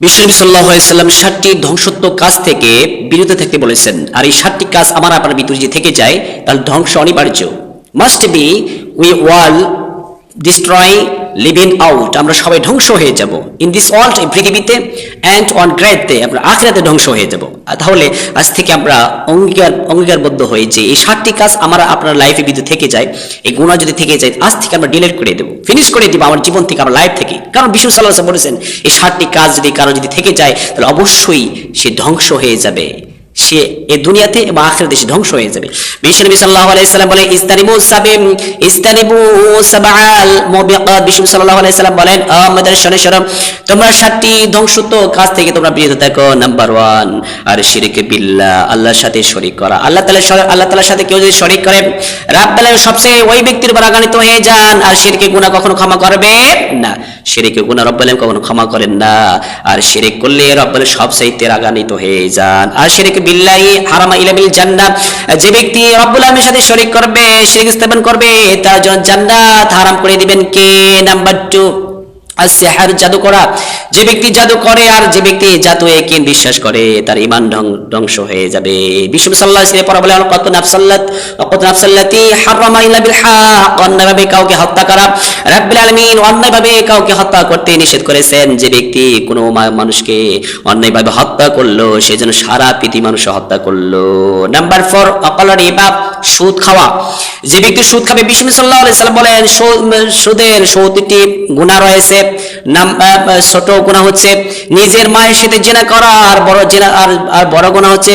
বিশ্বনবী সাল্লাহ সাল্লাম ষাটটি ধ্বংসত্ব কাজ থেকে বিরত থাকতে বলেছেন। আর এই ষাটটি কাজ আমার আপনার ভিতরে যদি থেকে যায়, তাহলে ধ্বংস অনিবার্য। Must be we all destroy living out আমরা সবাই ধ্বংস হয়ে যাব। ইন দিস ওয়ার্ল্ড এই পৃথিবীতে অ্যান্ড অন গ্রেটতে আমরা আখরাতে ধ্বংস হয়ে যাব। তাহলে, আজ থেকে আমরা অঙ্গীকার অঙ্গীকারবদ্ধ হয়ে যে, এই সাতটি কাজ আমরা আপনার লাইফে যদি থেকে যায়, এই গুণা যদি থেকে যায়, আজ থেকে আমরা ডিলিট করে দেবো। ফিনিশ করে দিব আমার জীবন থেকে, আমার লাইফ থেকে। কারণ বিশ্ব সাল্লাহ বলেছেন, এই সাতটি কাজ যদি কারও যদি থেকে যায়, তাহলে অবশ্যই সে ধ্বংস হয়ে যাবে। সে এ দুনিয়াতে এবং আখেরাতে সে ধ্বংস হয়ে যাবে। বিশ্ব নবী সাল্লাল্লাহু আলাইহি সাল্লাম বলে ইস্তানিবু সাবিম ইস্তানিবু সাবআল মুবিকাত বিশ্ব সাল্লাল্লাহু আলাইহি বলেন আমাদের শোনে শোনো তোমরা সাতটি ধ্বংসত কাজ থেকে তোমরা বিরত থাকো। নাম্বার ওয়ান আর শিরকে বিল্লাহ, আল্লাহর সাথে শরীক করা। আল্লাহ তাআলা আল্লাহ তাআলার সাথে কেউ যদি শরীক করে রাব্বাল সবচেয়ে ওই ব্যক্তির উপর রাগান্বিত হয়ে যান, আর শিরকে গুনাহ কখনো ক্ষমা করবে না। শিরকে গুনা রব্বাল কখনো ক্ষমা করেন না। আর শিরক করলে রব্বেল্লাহ সব সাহিত্যের রাগান্বিত হয়ে যান। আর সেরেকে বিল্লাই হারামা ইলামিল জান্নাত যে ব্যক্তি রব্বুল আলমের সাথে শরিক করবে সেরেক স্থাপন করবে, তার জন্য জান্নাত হারাম করে দিবেন কে? নাম্বার 2 আর সেহার জাদু করা, যে ব্যক্তি জাদু করে আর যে ব্যক্তি জাদু একে বিশ্বাস করে, তার ইমান ধ্বং- ধ্বংস হয়ে যাবে। বিশ্ব সাল্লাহ ইসলামে পড়া বলে কত নাফসাল্লাত কত নাফসাল্লাতি বিল হক অন্যায়ভাবে কাউকে হত্যা করা। রাব্বুল আলামিন অন্যায়ভাবে কাউকে হত্যা করতে নিষেধ করেছেন, যে ব্যক্তি কোনো মানুষকে অন্যায়ভাবে হত্যা করল, সে সারা পৃথিবী মানুষ হত্যা করল। নাম্বার ফোর অকল রিবা সুদ খাওয়া। যে ব্যক্তি সুদ খাবে বিষ্ণু সাল্লাহ সাল্লাম বলেন, সু- সুদের সৌতিটি গুণা রয়েছে ছোট গুণা হচ্ছে নিজের মায়ের সাথে জেনা করা আর বড় জেনা, আর বড় গুণা হচ্ছে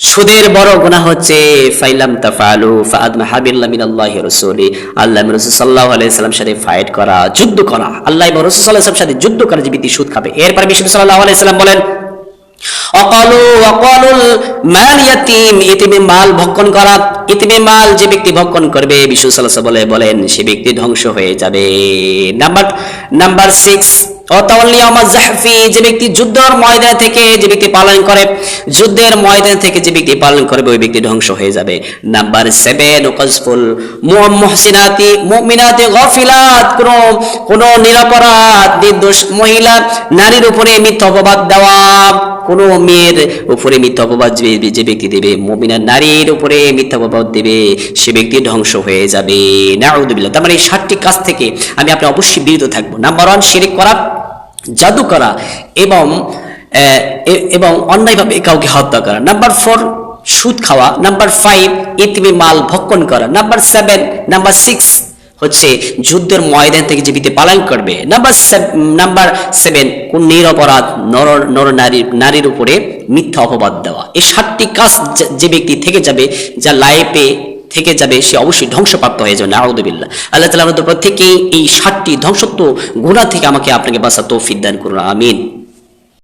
সুদের বড় গুণা হচ্ছে, ফাইলাম তাফালু ফাদ মাহাবিল্লাহ মিনাল্লাহি রাসূলি, আল্লাহ রাসূল সাল্লাল্লাহু আলাইহি সাল্লাম সাথে ফাইট করা, যুদ্ধ করা, আল্লাহ রাসূল সাল্লাল্লাহু আলাইহি সাল্লাম সাথে যুদ্ধ করা যে ব্যক্তি সুদ খাবে। এরপর বিশ্বনবী সাল্লাল্লাহু আলাইহি সাল্লাম বলেন অকালু অকালুল মাল ইয়াতিম, ইতিমে মাল ভক্ষণ করা, ইতিমে মাল যে ব্যক্তি ভক্ষণ করবে, বিষ্ণু সাল্লাল্লাহু বলে বলেন, সে ব্যক্তি ধ্বংস হয়ে যাবে। নাম্বার নাম্বার সিক্স যে ব্যক্তি যুদ্ধের ময়দান থেকে যে ব্যক্তি পালন করে, যুদ্ধের ময়দান থেকে যে ব্যক্তি পালন করবে, ওই ব্যক্তি ধ্বংস হয়ে যাবে। নাম্বার সেভেন ওকাজফুল মুহসিনাতি, মুমিনাতি গফিলাত, কোন কোন নিরপরাধ, নির্দোষ মহিলা নারীর উপরে মিথ্যা অপবাদ দেওয়া। কোন মেয়ের উপরে মিথ্যা অপবাদ যে ব্যক্তি দেবে মমিনা নারীর উপরে মিথ্যা অপবাদ দেবে, সে ব্যক্তি ধ্বংস হয়ে যাবে। নাউদুবিল্লাহ তার মানে এই সাতটি কাজ থেকে আমি আপনি অবশ্যই বিরত থাকব। নাম্বার ওয়ান শিরিক করা, জাদু করা এবং এবং অন্যায়ভাবে কাউকে হত্যা করা। নাম্বার ফোর সুদ খাওয়া। নাম্বার ফাইভ ইতিমে মাল ভক্ষণ করা। নাম্বার সেভেন নাম্বার সিক্স হচ্ছে যুদ্ধের ময়দান থেকে জীবিত পালন করবে। নাম্বার নাম্বার সেভেন কোন নিরপরাধ নর নর নারীর নারীর উপরে মিথ্যা অপবাদ দেওয়া। এই সাতটি কাজ যে- ব্যক্তি থেকে যাবে, যা লাইফে থেকে যাবে, সে অবশ্যই ধ্বংসপ্রাপ্ত হয়ে যাবে। নাউদুবিল্লাহ আল্লাহ তালা আমাদের প্রত্যেকেই এই সাতটি ধ্বংসত্ব গুণা থেকে আমাকে আপনাকে বাসা তৌফিক দান করুন। আমিন।